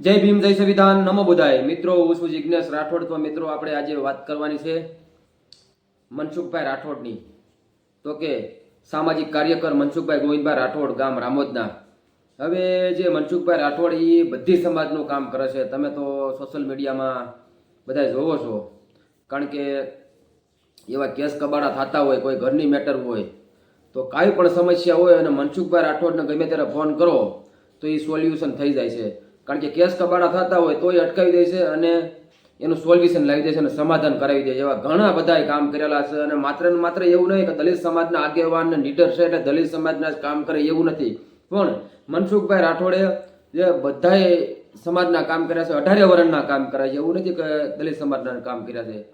જય ભીમ, જય સંવિધાન, નમો બુધાય. મિત્રો, હું છું જિજ્ઞેશ રાઠોડ. તો મિત્રો, આપણે આજે વાત કરવાની છે મનસુખભાઈ રાઠોડની. તો કે સામાજિક કાર્યકર મનસુખભાઈ ગોવિંદભાઈ રાઠોડ ગામ રામોદના. હવે જે મનસુખભાઈ રાઠોડ એ બધી સમાજનું કામ કરે છે. તમે તો સોશિયલ મીડિયામાં બધા જોવો છો. કારણ કે એવા કેસ કબાડા થતા હોય, કોઈ ઘરની મેટર હોય, તો કાંઈ પણ સમસ્યા હોય અને મનસુખભાઈ રાઠોડને ગમે ત્યારે ફોન કરો, તો એ સોલ્યુશન થઈ જાય છે. કારણ કે કેસ કબાડા થતા હોય તોય અટકાવી દે છે અને એનું સોલ્યુશન લાવી દે છે અને સમાધાન કરાવી દે છે. એવા ઘણા બધા કામ કરેલા છે અને માત્ર ને માત્ર એવું નહીં કે દલિત સમાજના આગેવાન લીડર છે એટલે દલિત સમાજના જ કામ કરે એવું નથી. પણ મનસુખભાઈ રાઠોડે જે બધાએ સમાજના કામ કર્યા છે, અઢારે વર્ણના કામ કર્યા છે, એવું નથી કે દલિત સમાજના કામ કર્યા છે.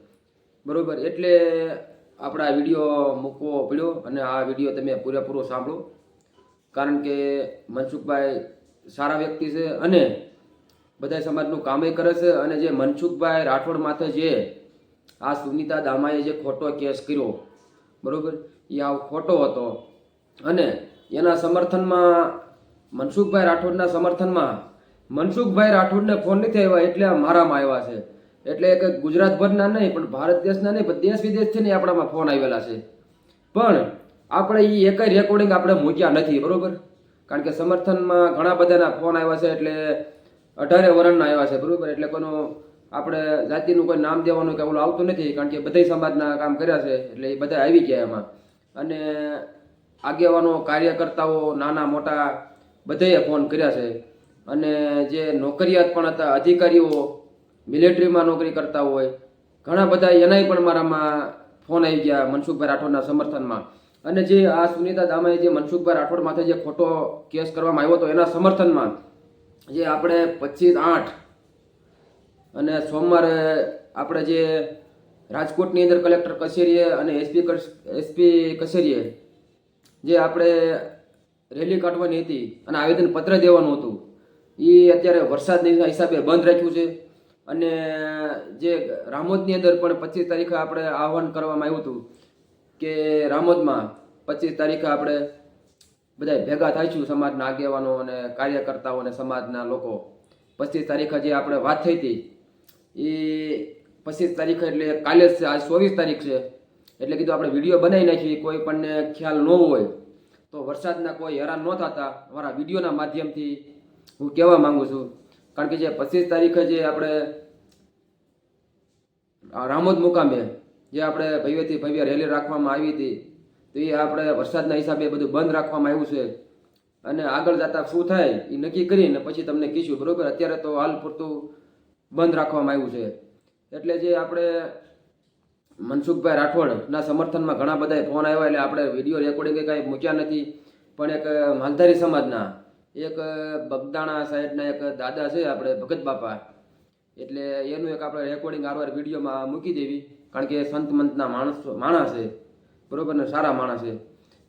બરાબર? એટલે આપણે વીડિયો મૂકવો પડ્યો અને આ વીડિયો તમે પૂરેપૂરો સાંભળો. કારણ કે મનસુખભાઈ સારા વ્યક્તિ છે અને બધા સમાજનું કામે કરે છે અને જે મનસુખભાઈ રાઠોડ માથે જે આ સુનિતા દામાએ જે ખોટો કેસ કર્યો, બરોબર? એ આ ખોટો હતો. અને એના સમર્થનમાં, મનસુખભાઈ રાઠોડના સમર્થનમાં, મનસુખભાઈ રાઠોડને ફોન નથી આવ્યા એટલે આ મારામાં આવ્યા છે. એટલે એક ગુજરાતભરના નહીં, પણ ભારત દેશના નહીં, પણ દેશ વિદેશથી નહીં આપણામાં ફોન આવેલા છે. પણ આપણે એ એક રેકોર્ડિંગ આપણે મૂક્યા નથી, બરોબર? કારણ કે સમર્થનમાં ઘણા બધાના ફોન આવ્યા છે એટલે અઢારે વર્ણના આવ્યા છે, બરાબર? એટલે કોઈનું આપણે જાતિનું કોઈ નામ દેવાનું કે ઓલું આવતું નથી, કારણ કે બધા સમાજના કામ કર્યા છે, એટલે એ બધા આવી ગયા એમાં. અને આગેવાનો, કાર્યકર્તાઓ, નાના, મોટા બધાએ ફોન કર્યા છે. અને જે નોકરિયાત પણ હતા, અધિકારીઓ, મિલિટરીમાં નોકરી કરતા હોય, ઘણા બધા એનાય પણ મારામાં ફોન આવી ગયા મનસુખભાઈ રાઠોડના સમર્થનમાં. અને જે આ સુનિતા દામાએ જે મનસુખભાઈ રાઠોડ માથે જે ખોટો કેસ કરવામાં આવ્યો હતો, એના સમર્થનમાં જે આપણે પચીસ આઠ અને સોમવારે આપણે જે રાજકોટની અંદર કલેક્ટર કચેરીએ અને એસપી એસપી કચેરીએ જે આપણે રેલી કાઢવાની હતી અને આવેદનપત્ર દેવાનું હતું એ અત્યારે વરસાદના હિસાબે બંધ રાખ્યું છે. અને જે રામોદની અંદર પણ પચીસ તારીખે આપણે આહવાન કરવામાં આવ્યું હતું કે રામોદમાં પચીસ તારીખે આપણે બધા ભેગા થાઈશું સમાજના આગેવાનો અને કાર્યકર્તાઓ અને સમાજના લોકો. પચીસ તારીખે જે આપણે વાત થઈ હતી, એ પચીસ તારીખે એટલે કાલે જ છે, આજ ચોવીસ તારીખ છે. એટલે કીધું આપણે વીડિયો બનાવી નાખીએ, કોઈ પણને ખ્યાલ ન હોય તો વરસાદના કોઈ હેરાન ન થતા મારા વિડીયોના માધ્યમથી હું કહેવા માગું છું. કારણ કે જે પચીસ તારીખે જે આપણે રામોદ મુકામે જે આપણે ભવ્યથી ભવ્ય રેલી રાખવામાં આવી હતી તો એ આપણે વરસાદના હિસાબે બધું બંધ રાખવામાં આવ્યું છે. અને આગળ જતા શું થાય એ નક્કી કરીને પછી તમને કહીશું બરોબર? અત્યારે તો હાલ પૂરતું બંધ રાખવામાં આવ્યું છે. એટલે જે આપણે મનસુખભાઈ રાઠોડના સમર્થનમાં ઘણા બધા ફોન આવ્યા, એટલે આપણે વીડિયો રેકોર્ડિંગ કાંઈ મૂક્યા નથી. પણ એક માલધારી સમાજના, એક બગદાણા સાઈડના એક દાદા છે આપણે, ભગત બાપા. એટલે એનું એક આપણે રેકોર્ડિંગ આરવાર વિડીયોમાં મૂકી દેવી, કારણ કે સંત મંતના માણસ માણસ છે. બરોબર ને? સારા માણસ છે.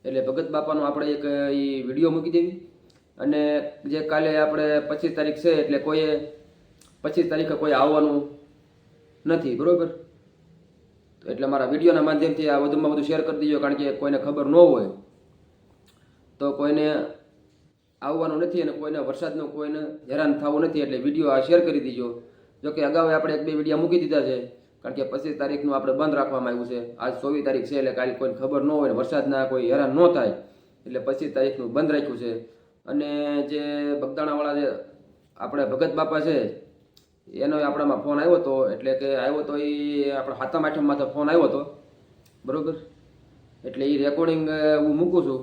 એટલે ભગત બાપાનો આપણે એક એ વીડિયો મૂકી દેવી. અને જે કાલે આપણે પચીસ તારીખ છે એટલે કોઈએ પચીસ તારીખે કોઈ આવવાનું નથી, બરોબર? એટલે મારા વિડીયોના માધ્યમથી આ વધુમાં વધુ શેર કરી દીજો, કારણ કે કોઈને ખબર ન હોય. તો કોઈને આવવાનું નથી અને કોઈને વરસાદનું કોઈને હેરાન થવું નથી, એટલે વીડિયો આ શેર કરી દીજો. જોકે અગાઉ આપણે એક બે વીડિયો મૂકી દીધા છે. કારણ કે પચીસ તારીખનું આપણે બંધ રાખવામાં આવ્યું છે. આજ ચોવીસ તારીખ છે એટલે કાલે કોઈને ખબર ન હોય વરસાદના કોઈ હેરાન ન થાય. એટલે પચીસ તારીખનું બંધ રાખ્યું છે. અને જે બગદાણાવાળા જે આપણે ભગત બાપા છે, એનો આપણામાં ફોન આવ્યો હતો એટલે કે આવ્યો તો એ આપણા હાથમ આઠમમાં તો ફોન આવ્યો હતો બરોબર? એટલે એ રેકોર્ડિંગ હું મૂકું છું.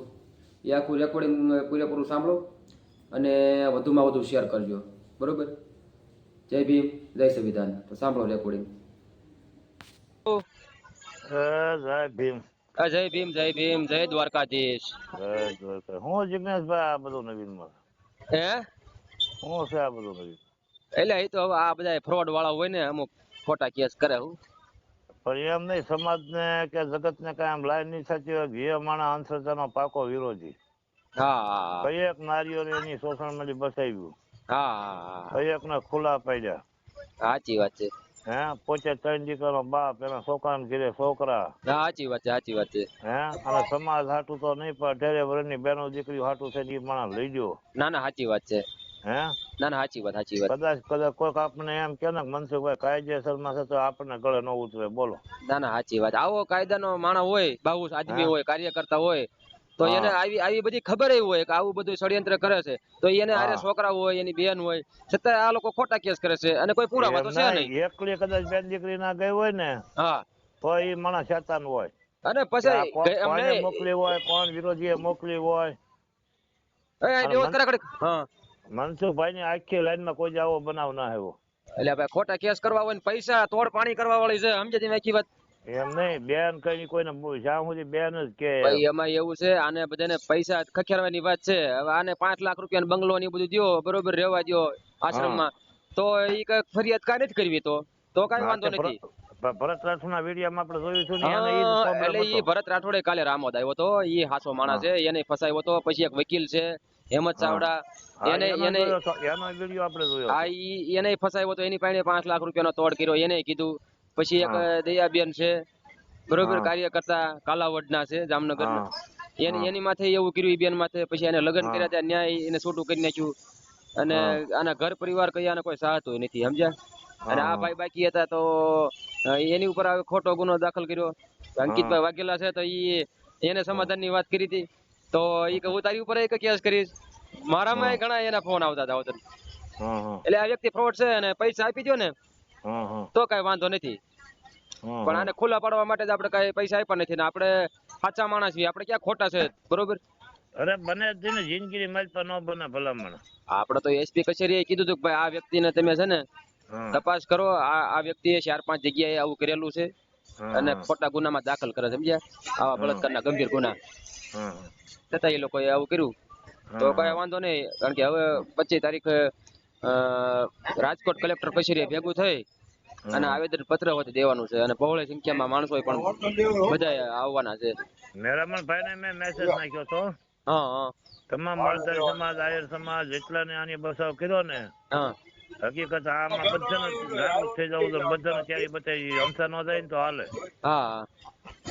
એ આખું રેકોર્ડિંગ પૂરેપૂરું સાંભળો અને વધુમાં વધુ શેર કરજો. બરોબર? જય ભીમ, જય સંવિધાન. તો સાંભળો રેકોર્ડિંગ જય જય ભીમ. જય ભીમ જય ભીમ જય દ્વારકાધીશ. જય દ્વારકા. હું જિગ્નેશભાઈ આ બધું નવીનમાં હે? હું છે આ બધું નવીન? એટલે એ તો હવે આ બધા ફ્રોડ વાળા હોય ને અમુક ખોટા કેસ કરે હું. પણ એમ નહીં સમાજને કે જગતને કાંઈ આમ લાઈન નહીં સાચી હોય માણા અંધશ્રદ્ધા નો પાકો વિરોધી. હા. એક નારીઓ એની શોષણમાંથી બચાવ્યું. હા એક એકને ખુલ્લા પાડ્યા. સાચી વાત છે. હે? પોતે ત્રણ દીકરાનો બાપ એના છોકરાને ઘીરે છોકરા. સાચી વાત છે સાચી વાત છે. હે? અને સમાજ હાટું તો નહીં પણ અઢારે વર્ષની બેનો દીકરી હાટું છે એ માણસ લઈ ગયો. ના ના સાચી વાત છે. હે? ના ના સાચી વાત સાચી વાત. કદાચ કદાચ કોઈક આપણને એમ કે ને ભાઈ મનસુખભાઈ કાયદેસરમાં છે તો આપણને ગળે ન ઉતરે બોલો. ના ના સાચી વાત. આવો કાયદાનો માણસ હોય બાહુ આદમી હોય હોય કાર્યકર્તા હોય તો એને આવી આવી બધી ખબર હોય કે આવું બધું ષડયંત્ર કરે છે. તો એને આરે છોકરા હોય એની બેન હોય છતાં આ લોકો ખોટા કેસ કરે છે અને કોઈ પુરાવા તો છે નહીં, એકલી કદાચ બેન દીકરી ના ગઈ હોય ને હા. તો એ માણસ શેતાન હોય. અને પછી નહીં, મોકલી હોય કોણ વિરોધીએ મોકલી હોય. મનસુખભાઈ ની આખી લાઈનમાં કોઈ આવો બનાવ ના આવ્યો. એટલે ભાઈ ખોટા કેસ કરવા હોય ને પૈસા તોડ પાણી કરવા વાળી છે સમજે આખી વાત? એમ નહીં બેન કઈ કોઈને જ્યાં સુધી બેન જ કે ભાઈ એમાં એવું છે આને બધાને પૈસા ખખેરવાની વાત છે. હવે આને પાંચ લાખ રૂપિયા બંગલો ને બધું દો બરોબર રહેવા દ્યો આશ્રમમાં. તો એ કઈ ફરિયાદ કાંઈ નથી કરવી તો? તો કઈ વાંધો નથી. ભરત- રાઠોડ ના વિડીયોમાં આપણે જોયું છું ને જ હા, એટલે ભરત રાઠોડે કાલે રામોદ આવ્યો તો એ હાસો માણસ છે એને ફસાયો તો પછી એક વકીલ છે હેમત ચાવડા એને એને એનો વીડિયો આપણે જોયો આ એને ફસાયો તો એની પાસે પાંચ લાખ રૂપિયાનો તોડ કર્યો એને કીધું. પછી એક. દયાબેન છે બરોબર. કાર્યકર્તા કાલાવડના છે જામનગર એની એની માથે એવું કર્યું બેન માથે. પછી એને લગ્ન કર્યા ત્યાં ન્યાય એને છોટું કરી નાખ્યું. અને આના ઘર પરિવાર કઈ કોઈ સાહતો નથી સમજ્યા? અને આ. ભાઈ બાકી હતા તો એની ઉપર ખોટો ગુનો દાખલ કર્યો. અંકિતભાઈ વાઘેલા છે તો ઈ એને સમાધાનની વાત કરી હતી. તો ઈ કે હું તારી ઉપર એક કેસ કરીશ. મારામાં ઘણા એના ફોન આવતા હતા એટલે આ વ્યક્તિ ફ્રોડ છે અને પૈસા આપી દો ને તો કઈ વાંધો નથી. પણ આને ખુલ્લા પાડવા માટે જ આપણે કઈ પૈસા આપ્યા નથી ને આપણે સાચા માણસ છીએ. આપણે ક્યાં ખોટા છે બરોબર? અરે બને જ ને જિંદગી મારી પર ન બને ભલામણ. આપણે તો એસપી કચેરીએ કીધું હતું કે ભાઈ આ વ્યક્તિને તમે છે ને તપાસ કરો આ આ વ્યક્તિએ ચાર પાંચ જગ્યાએ આવું કરેલું છે અને ખોટા ગુનામાં દાખલ કરે સમજ્યા? આવા બળાત્કારના ગંભીર ગુના. છતાં એ લોકોએ આવું કર્યું. તો કઈ વાંધો નહીં કારણ કે હવે પચીસ તારીખ રાજકોટ કલેક્ટર કચેરીએ ભેગું થઈ અને આવેદન પત્ર વચ્ચે દેવાનું છે. અને બહોળી સંખ્યામાં માણસો પણ બધા આવવાના છે. મેરામણ ભાઈને મેં મેસેજ નાખ્યો તો. હા હા. તમામ મળતર સમાજ આયર સમાજ એટલા ને આની બસાવ કર્યો ને હા. હકીકત આમાં બધાને જાગૃત થઈ જવું તો બધાને ત્યારે બતાવી હમસા ન જાય ને તો હાલે. હા.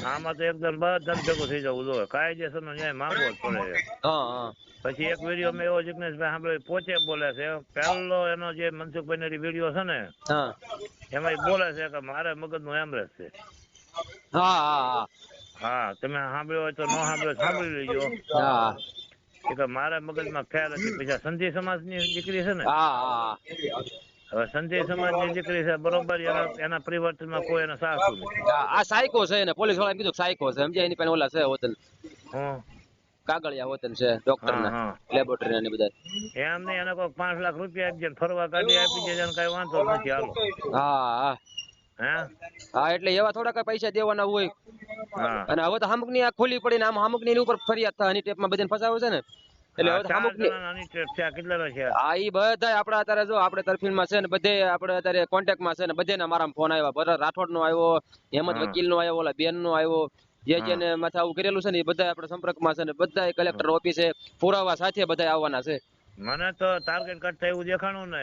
આમાં તો એકદમ બધા ભેગું થઈ જવું જોઈએ. કાયદેસરનો ન્યાય માંગવો જ પડે પછી એક વીડિયો મેં એવો જિગ્નેશભાઈ સાંભળ્યો પોતે બોલે છે. પહેલો એનો જે મનસુખભાઈ વીડિયો છે ને એમાં બોલે છે કે મારે મગજનું એમરેજ છે. હા હા હા. તમે સાંભળ્યો હોય તો ન સાંભળ્યો સાંભળી લેજો. કે મારા મગજમાં ખ્યાલ હતી પછી સંધિ સમાજની દીકરી છે ને? હવે સંજય સમાજની દીકરી છે બરોબર એના પરિવર્તન પરિવર્તનમાં કોઈ એનો સાચું નથી. આ સાયકો છે ને પોલીસવાળા કીધું સાયકો છે સમજ્યા એની પાસે ઓલા છે હોતન કાગળિયા હોતન છે ડોક્ટર ના લેબોરેટરી ને બધા. એમ નહીં એને કોઈ પાંચ લાખ રૂપિયા આપી દે ફરવા કાઢી આપી દે કઈ વાંધો નથી હાલો. હા હા. હે? એટલે એવા થોડા કઈ પૈસા દેવાના હોય. અને હવે તો અમુકની આ ખોલી પડી ને આમ અમુકની ઉપર ફરિયાદ થાય એની ટેપમાં બધાને ફસાવે છે ને. એટલે અમુક છે બધા અત્યારે જો ને બધે અત્યારે ને ફોન આવ્યા. રાઠોડ નો આવ્યો હેમંત વકીલ નો આવ્યો ઓલા બેન નો આવ્યો જે જેને માથે આવું કરેલું છે ને એ બધા આપણે સંપર્કમાં છે ને બધા કલેક્ટર ઓફિસે પુરાવા સાથે બધા આવવાના છે. મને તો ટાર્ગેટ કરતા એવું દેખાણું ને.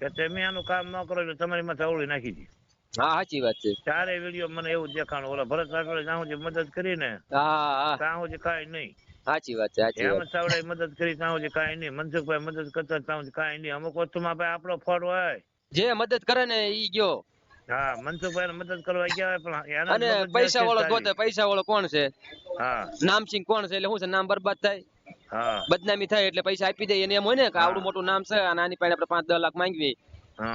કે તમે આનું કામ ન કરો એટલે તમારી માથે અવળી નાખી દી. હા સાચી વાત છે. ચારે વીડિયો મને એવું દેખાણું. ઓલા ભરત રાઠોડે જ્યાં મદદ કરી ને હા હા. ત્યાં સુધી કાંઈ નહીં. સાચી વાત છે સાચી વાત. ચાવડાએ મદદ કરી ત્યાં સુધી કાંઈ નહીં. મનસુખભાઈ મદદ કરતા ત્યાં સુધી કાંઈ નહીં. અમુક વસ્તુમાં ભાઈ આપણો ફળ હોય. જે મદદ કરે ને ઈ ગયો. હા મનસુખભાઈ મદદ કરવા ગયા પણ એના અને પૈસા વાળો ગોતે પૈસા વાળો કોણ છે? હા. નામસિંહ કોણ છે? એટલે શું છે? નામ બરબાદ થાય. હા. બદનામી થાય એટલે પૈસા આપી દે એને એમ હોય ને કે આવડું મોટું નામ છે અને આની પાસે આપણે પાંચ દસ લાખ માંગવી.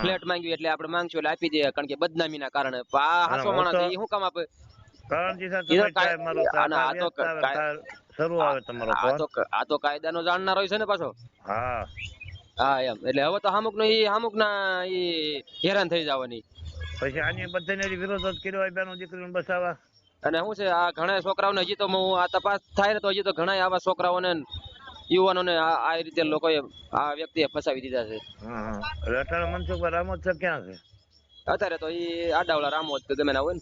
ફ્લેટ માંગવી એટલે આપણે માંગશું એટલે આપી દે કારણ કે બદનામી ના કારણે આ હાસો માણસ એ શું કામ આપે? કરણજી તો તમે મારો અને આ તો વ્યસ્ત આવે, કાંઈ- તાર શરૂ આવે તમારો આ તો આ તો કાયદાનો જાણનારો છે ને પાછો? હા. હા એમ. એટલે હવે તો અમુક નો ઈ અમુક ના ઈ હેરાન થઈ જવાની. પછી આની બધાને વિરોધ જ કર્યો હોય બેનો દીકરીને બસાવવા અને શું છે આ ઘણા છોકરાઓને હજી તો હું આ તપાસ થાય ને તો હજી તો ઘણા આવા છોકરાઓને ને યુવાનોને આ આ રીતે લોકોએ આ વ્યક્તિએ ફસાવી દીધા છે. અટાણે મનસુખભાઈ રામોદ છે ક્યાં છે? અત્યારે તો ઈ આડાવડા રામોદ કે ગમે ના હોય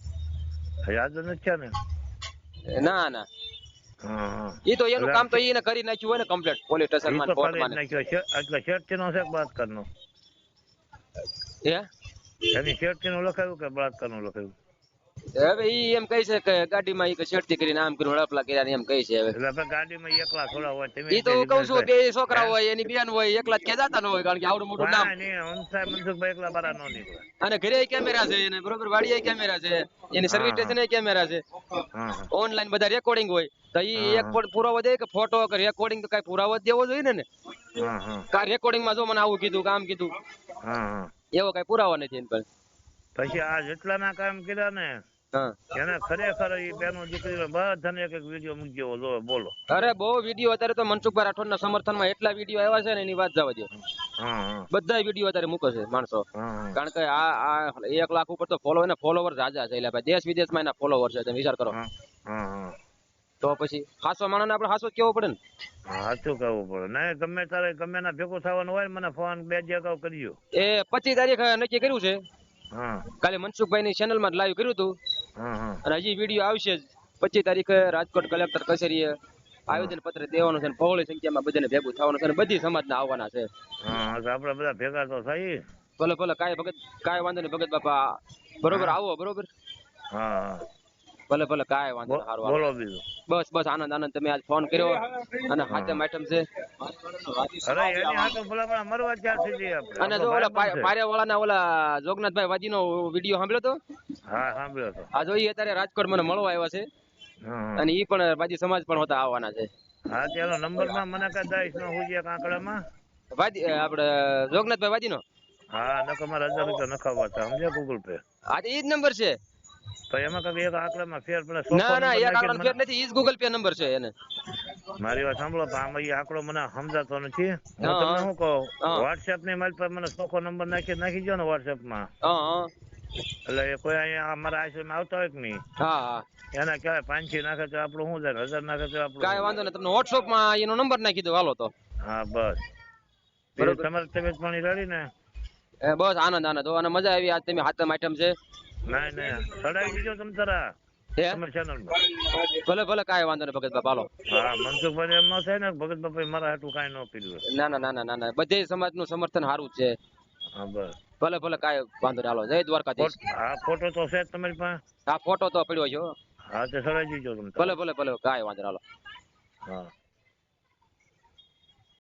યાદ નથી છે ને? ને ના. ના ઈ તો એનું કામ તો ઈને કરી નાખ્યું હોય ને કમ્પ્લીટ પોલીસ સ્ટેશનમાં કોર્ટમાં એટલે શેઠ નો. છે કે બળાત્કારનો? હે? એની શેઠતીનું લખાયું કે બળાત્કારનું લખાયું? હવે ઈ એમ કહે છે કે ગાડીમાં એક કે છેડતી કરીને આમ કરીને હડપલા કર્યા એમ કહે છે હવે. એટલે ગાડીમાં એકલા થોડા હોય તમે ઈ તો હું કહું છું બે છોકરા હોય એની બેન હોય એકલા જ ક્યાં જાતા ન હોય કારણ કે આવડું મોટું નામ. ના, હંસાય મનસુખભાઈ એકલા બારા નો નીકળે. અને ઘરે કેમેરા છે અને બરોબર વાડીએ કેમેરા છે એની સર્વિસ હા. કેમેરા છે. ઓનલાઈન બધા રેકોર્ડિંગ હોય તો ઈ એક પણ પુરાવો દે કે ફોટો કે રેકોર્ડિંગ તો કઈ પુરાવો દેવો જોઈએ ને? ને કા રેકોર્ડિંગમાં જો મને આવું કીધું કામ કીધું. એવો કઈ પુરાવો નથી એની પાસે. પછી આ જેટલાના કામ કર્યા ને એને ખરેખર ઈ બેનો દીકરીઓ બધાને એક એક વીડિયો મૂકી જો બોલો. અરે બહુ વીડિયો અત્યારે તો મનસુખભાઈ રાઠોડના સમર્થનમાં એટલા વીડિયો આવ્યા છે ને એની વાત જવા દો બધા વીડિયો અત્યારે મૂકે છે માણસો. કારણ કે આ આ એક લાખ ઉપર તો ફોલો એના ફોલોવર રાજા છે એટલે ભાઈ. દેશ વિદેશમાં એના ફોલોવર છે તમે વિચાર કરો. તો પછી ખાસો માણસને આપણે હાસો જ કેવો પડે ને? સાચું કહેવું પડે. ના ગમે તારે ગમે ના ભેગું થવાનું હોય મને ફોન બે દી અગાઉ કરજો એ પચીસ તારીખ નક્કી કર્યું છે. કાલે મનસુખભાઈ ની ચેનલમાં લાઈવ કર્યું હતું. અને હજી વીડિયો આવશે જ. પચીસ તારીખે રાજકોટ કલેક્ટર કચેરીએ આવેદન પત્ર દેવાનું છે બહોળી સંખ્યામાં બધાને ભેગું થવાનું છે અને બધી સમાજના આવવાના છે. આપણે બધા ભેગા તો થઈ ભલે ભલે કાંઈ ભગત કાંઈ વાંધો નહીં ભગત બાપા. બરોબર આવો બરોબર? હા. ભલે ભલે કાંઈ વાંધો સારું બોલો બીજું. બસ બસ આનંદ આનંદ તમે આજ ફોન કર્યો અને હાથે આઈટમ છે. અરે એની હાથે ભલા મરવા ક્યાં સુધી આપણે. અને જો ઓલા. પારેવાળાના ઓલા જોગનાથભાઈ વાજીનો વીડિયો સાંભળ્યો તો? હા સાંભળ્યો તો. આ જોઈએ અત્યારે રાજકોટ મને મળવા આવ્યા છે. હા, હા. અને ઈ પણ બાજી સમાજ પણ હોતા આવવાના છે. હા ત્યાંનો નંબરમાં મને દઈશ નો હું કાંકડામાં વાજી આપણે જોગનાથભાઈ વાજીનો હા નકો મારા હજાર રૂપિયા નખાવવા હતા. સમજે ગૂગલ પે આ તો ઈ જ નંબર છે. તો એમાં કઈ એક આંકડામાં ફેર પડે ના ના એક આંકડાનો ફેર નથી ઈ જ ગૂગલ પે નંબર છે એને. મારી વાત સાંભળો પણ આમાં ઈ આંકડો મને સમજાતો નથી. હું તમને શું કહું? હા. વોટ્સએપની મારી પાસે મને ચોખ્ખો નંબર નાખી નાખી દો ને વોટ્સએપમાં. હા હા. એટલે કોઈ અહીંયા અમારા આશ્રમ આવતા હોય કે નહીં? હા હા. એના કહેવાય પાંચથી નાખે તો આપણું શું થાય? હજાર નાખે તો આપણું કાંઈ વાંધો નહીં તમને વોટ્સઅપમાં એનો નંબર નાખી દો હાલો તો. હા બસ. બરોબર. તમારે તબિયત પાણી રડી ને? એ બસ આનંદ આનંદ. અને મજા આવી આજ તમે હાથમ આઈટમ છે. ના ના. ચડાવી દીજો તમે તારા ભલે ભલે કાંઈ વાંધો નહીં ભગત બાપા હાલો. હા મનસુખભાઈ એમ ન થાય ને ભગત બાપા મારા હાટું કાંઈ ન પીધું. ના ના ના ના ના બધે સમાજનું સમર્થન સારું છે. હા બસ. ભલે ભલે કાંઈ વાંધો નહીં. હાલો જય દ્વારકાધીશ. હા ફોટો તો છે તમારી પાસે આ ફોટો તો પડ્યો છે હો. હા તે ચડાવી દીધો તમે ભલે ભલે ભલે કાંઈ વાંધો નહીં હાલો. હા.